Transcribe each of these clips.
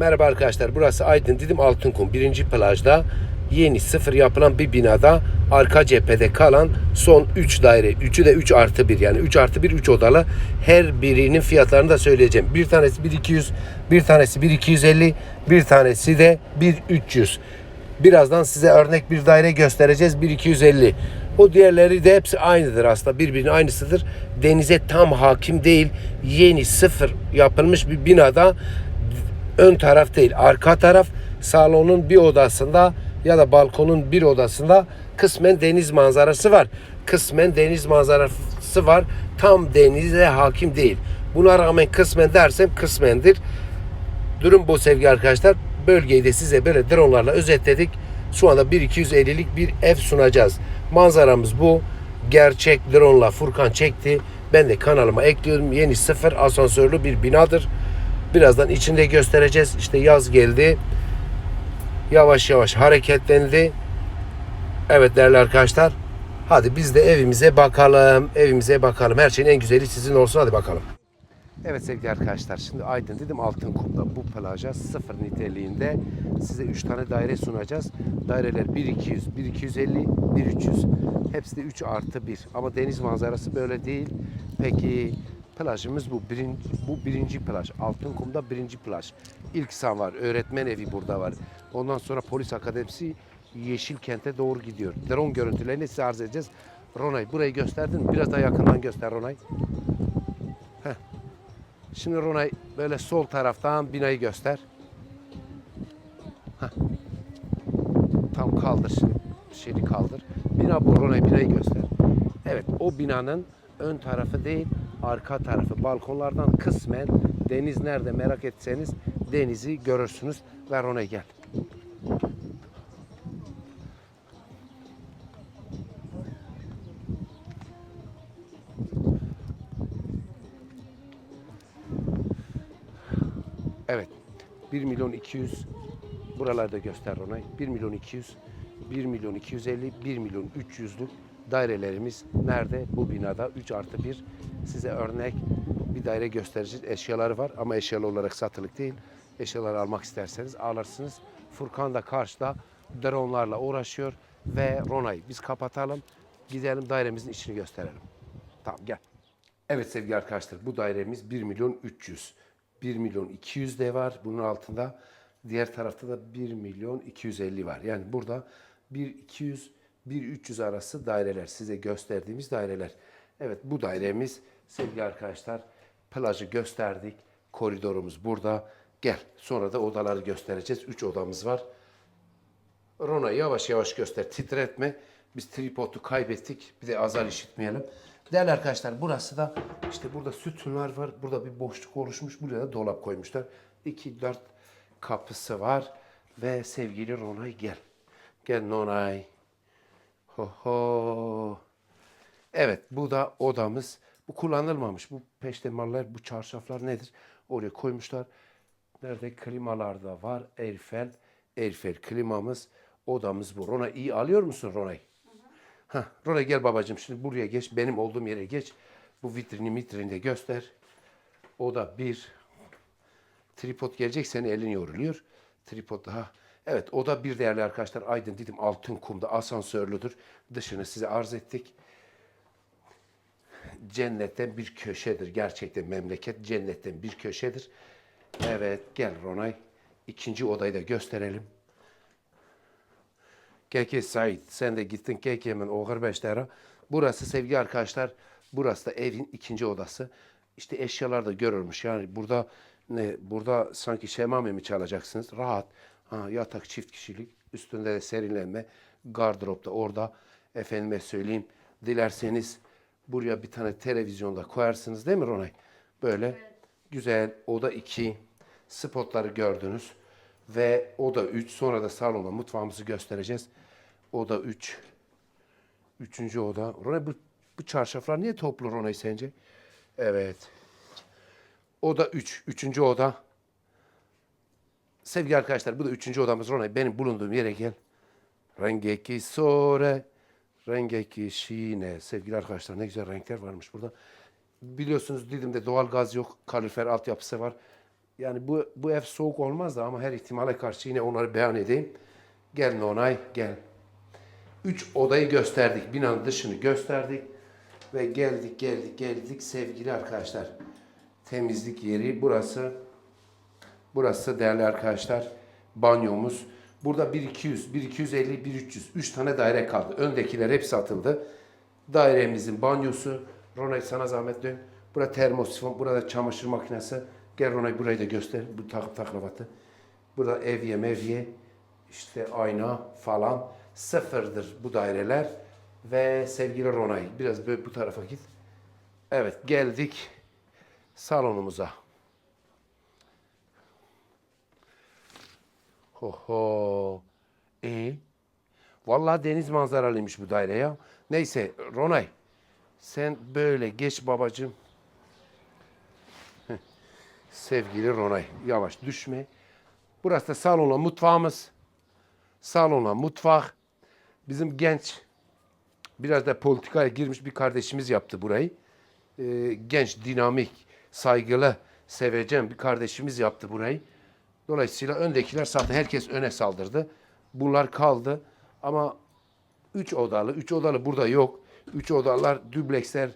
Merhaba arkadaşlar burası Aydın Didim Altınkum birinci plajda yeni sıfır yapılan bir binada arka cephede kalan son 3 daire. Üçü de 3 artı 1 yani 3 artı 1 3 odalı. Her birinin fiyatlarını da söyleyeceğim. Bir tanesi 1200, bir tanesi 1250, bir tanesi de 1300. Birazdan size örnek bir daire göstereceğiz 1250. O diğerleri de hepsi aynıdır aslında birbirinin aynısıdır. Denize tam hakim değil. Yeni sıfır yapılmış bir binada ön taraf değil arka taraf salonun bir odasında ya da balkonun bir odasında kısmen deniz manzarası var. Kısmen deniz manzarası var. Tam denize hakim değil. Buna rağmen kısmen dersem kısmendir. Durum bu sevgili arkadaşlar. Bölgeyi de size böyle dronlarla özetledik. Şu anda 1250'lik bir ev sunacağız. Manzaramız bu. Gerçek drone'la Furkan çekti. Ben de kanalıma ekliyorum. Yeni sıfır asansörlü bir binadır. Birazdan içinde göstereceğiz. İşte yaz geldi. Yavaş yavaş hareketlendi. Evet değerli arkadaşlar. Hadi biz de evimize bakalım. Evimize bakalım. Her şeyin en güzeli sizin olsun. Hadi bakalım. Evet sevgili arkadaşlar şimdi Aydın dedim Altınkum'da bu plaja sıfır niteliğinde size 3 tane daire sunacağız. Daireler 1200, 1250, 1300 hepsi de 3 artı 1 ama deniz manzarası böyle değil. Peki plajımız bu. Birinci, bu birinci plaj. Altınkum'da birinci plaj. İlk san var. Öğretmen evi burada var. Ondan sonra polis akademisi Yeşilkent'e doğru gidiyor. Drone görüntülerini size arz edeceğiz. Ronay burayı gösterdin mi? Biraz daha yakından göster Ronay. Şimdi Ronay böyle sol taraftan binayı göster. Heh. Tam kaldır şimdi. Şeyi kaldır. Bina bu Ronay binayı göster. Evet o binanın ön tarafı değil arka tarafı. Balkonlardan kısmen deniz nerede merak etseniz denizi görürsünüz. Ver Ronay gel. Evet. 1 milyon 200 buralarda göster Ronay. 1 milyon 200, 1 milyon 250, 1 milyon 300'lük dairelerimiz nerede? Bu binada 3 artı 1. Size örnek bir daire göstereceğiz. Eşyaları var ama eşyalı olarak satılık değil. Eşyaları almak isterseniz alırsınız. Furkan da karşıda dronlarla uğraşıyor ve Ronay biz kapatalım. Gidelim dairemizin içini gösterelim. Tamam gel. Evet sevgili arkadaşlar bu dairemiz 1 milyon 300. 1 milyon 200 de var bunun altında. Diğer tarafta da 1 milyon 250 var. Yani burada 1 200 1 300 arası daireler size gösterdiğimiz daireler. Evet bu dairemiz sevgili arkadaşlar plajı gösterdik. Koridorumuz burada. Gel sonra da odaları göstereceğiz. 3 odamız var. Rona yavaş yavaş göster. Titretme. Biz tripodu kaybettik. Bir de azar işitmeyelim. Değerli arkadaşlar burası da işte burada sütunlar var. Burada bir boşluk oluşmuş. Buraya da dolap koymuşlar. 2 4 kapısı var. Ve sevgili Ronay gel. Gel Nonay. Ho ho. Evet bu da odamız. Bu kullanılmamış. Bu peştemallar, bu çarşaflar nedir? Oraya koymuşlar. Nerede klimalar da var. Eiffel. Eiffel klimamız. Odamız bu. Ronay iyi alıyor musun Ronay? Ha, Ronay gel babacığım şimdi buraya geç. Benim olduğum yere geç. Bu vitrini vitrini de göster. O da bir. Tripod gelecek senin elin yoruluyor. Tripod daha. Evet o da bir değerli arkadaşlar. Aydın dedim altın kumda asansörlüdür. Dışını size arz ettik. Cennetten bir köşedir. Gerçekten memleket cennetten bir köşedir. Evet gel Ronay. İkinci odayı da gösterelim. Keke Said sen de gittin Keke hemen Oğur Beşler'e. Burası sevgili arkadaşlar burası da evin ikinci odası. İşte eşyalar da görülmüş. Yani burada ne burada sanki şemame mi çalacaksınız? Rahat. Ha, yatak çift kişilik. Üstünde de serinlenme. Gardırop da orada. Efendime söyleyeyim. Dilerseniz buraya bir tane televizyonda koyarsınız değil mi Ronay? Böyle güzel oda iki spotları gördünüz. Ve oda 3 sonra da salonda mutfağımızı göstereceğiz. Oda 3. Üçüncü oda. Ronay bu, bu çarşaflar niye toplu Ronay sence? Evet. Oda 3. Üç. Üçüncü oda. Sevgili arkadaşlar bu da üçüncü odamız Ronay. Benim bulunduğum yere gel. Rengeki sore. Rengeki şine. Sevgili arkadaşlar ne güzel renkler varmış burada. Biliyorsunuz Didim'de doğal gaz yok. Kalorifer altyapısı var. Yani bu, bu ev soğuk olmaz da ama her ihtimale karşı yine onları beyan edeyim. Gel Nonay gel. Üç odayı gösterdik. Binanın dışını gösterdik. Ve geldik geldik geldik sevgili arkadaşlar. Temizlik yeri burası. Burası değerli arkadaşlar banyomuz. Burada 1200, 1250, 1300 3 tane daire kaldı. Öndekiler hepsi atıldı. Dairemizin banyosu. Ronay sana zahmet dön. Burada termosifon, burada çamaşır makinesi. Gel Ronay burayı da göster. Bu takıp taklavatı. Burada evye mevye işte ayna falan sıfırdır bu daireler. Ve sevgili Ronay biraz böyle bu tarafa git. Evet geldik salonumuza. Ho ho. E Vallahi deniz manzaralıymış bu daire ya. Neyse Ronay sen böyle geç babacığım. Sevgili Ronay yavaş düşme. Burası da salonla mutfağımız. Salonla mutfak. Bizim genç biraz da politikaya girmiş bir kardeşimiz yaptı burayı. Ee, genç, dinamik, saygılı, sevecen bir kardeşimiz yaptı burayı. Dolayısıyla öndekiler zaten herkes öne saldırdı. Bunlar kaldı. Ama üç odalı, üç odalı burada yok. Üç odalar, dübleksler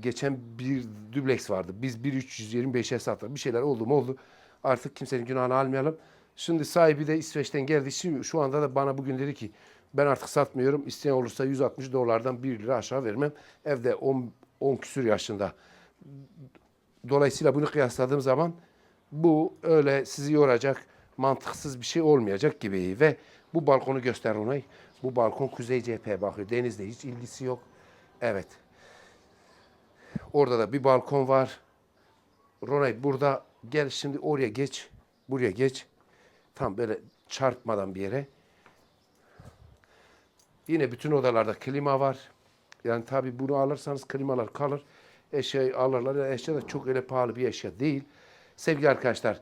geçen bir dübleks vardı. Biz 1325'e sattık. Bir şeyler oldu mu oldu. Artık kimsenin günahını almayalım. Şimdi sahibi de İsveç'ten geldi. Şimdi şu anda da bana bugün dedi ki ben artık satmıyorum. İsteyen olursa 160 dolardan 1 lira aşağı vermem. Evde 10, 10 küsür yaşında. Dolayısıyla bunu kıyasladığım zaman bu öyle sizi yoracak, mantıksız bir şey olmayacak gibi. Ve bu balkonu göster Onay. Bu balkon kuzey cepheye bakıyor. Denizle hiç ilgisi yok. Evet. Orada da bir balkon var. Ronay burada gel şimdi oraya geç. Buraya geç. Tam böyle çarpmadan bir yere. Yine bütün odalarda klima var. Yani tabi bunu alırsanız klimalar kalır. Eşyayı alırlar. Yani eşya da çok öyle pahalı bir eşya değil. Sevgili arkadaşlar.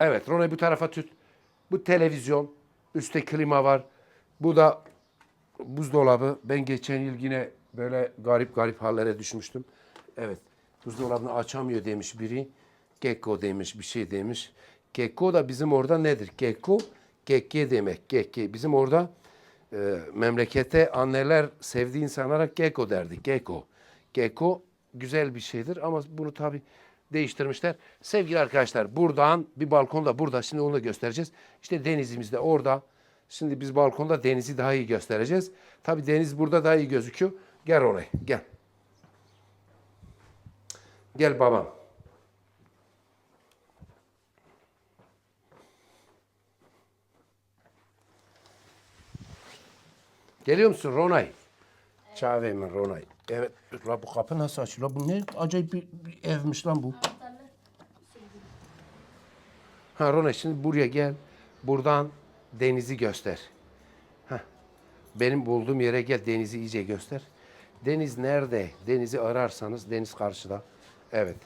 Evet Ronay bu tarafa tut. Bu televizyon. Üstte klima var. Bu da buzdolabı. Ben geçen yıl yine böyle garip garip hallere düşmüştüm. Evet. Buzdolabını açamıyor demiş biri. Gekko demiş bir şey demiş. Gekko da bizim orada nedir? Gekko, gekke demek. Gekke. Bizim orada e, memlekette anneler sevdiği insanlara gekko derdi. Gekko. Gekko güzel bir şeydir ama bunu tabi değiştirmişler. Sevgili arkadaşlar buradan bir balkon da burada. Şimdi onu da göstereceğiz. İşte denizimiz de orada. Şimdi biz balkonda denizi daha iyi göstereceğiz. Tabi deniz burada daha iyi gözüküyor. Gel oraya gel. Gel babam. Geliyor musun Ronay? Çağırayım ben Ronay. Evet, la bu kapı nasıl açılıyor? Bu ne acayip bir, bir evmiş lan bu. Ha Ronay şimdi buraya gel. Buradan denizi göster. Heh. Benim bulduğum yere gel denizi iyice göster. Deniz nerede? Denizi ararsanız deniz karşıda. Evet.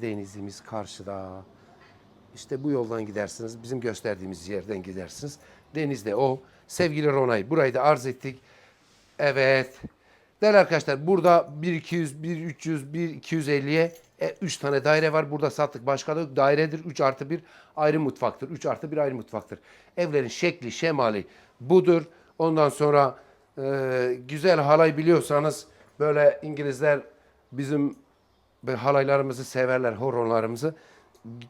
Denizimiz karşıda. İşte bu yoldan gidersiniz. Bizim gösterdiğimiz yerden gidersiniz. Deniz de o. Sevgili Ronay burayı da arz ettik. Evet. Değerli arkadaşlar burada 1200, 1300, 1250'ye 3 tane daire var. Burada sattık. Başka da. Dairedir. 3 artı 1 ayrı mutfaktır. 3 artı 1 ayrı mutfaktır. Evlerin şekli, şemali budur. Ondan sonra e, güzel halay biliyorsanız böyle İngilizler bizim halaylarımızı severler, horonlarımızı.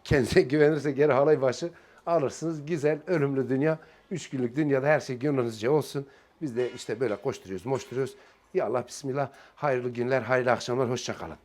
Kendine güvenirse geri halay başı alırsınız. Güzel, ölümlü dünya. Üç günlük dünyada her şey gönlünüzce olsun. Biz de işte böyle koşturuyoruz, moşturuyoruz. Ya Allah bismillah. Hayırlı günler, hayırlı akşamlar. Hoşça kalın.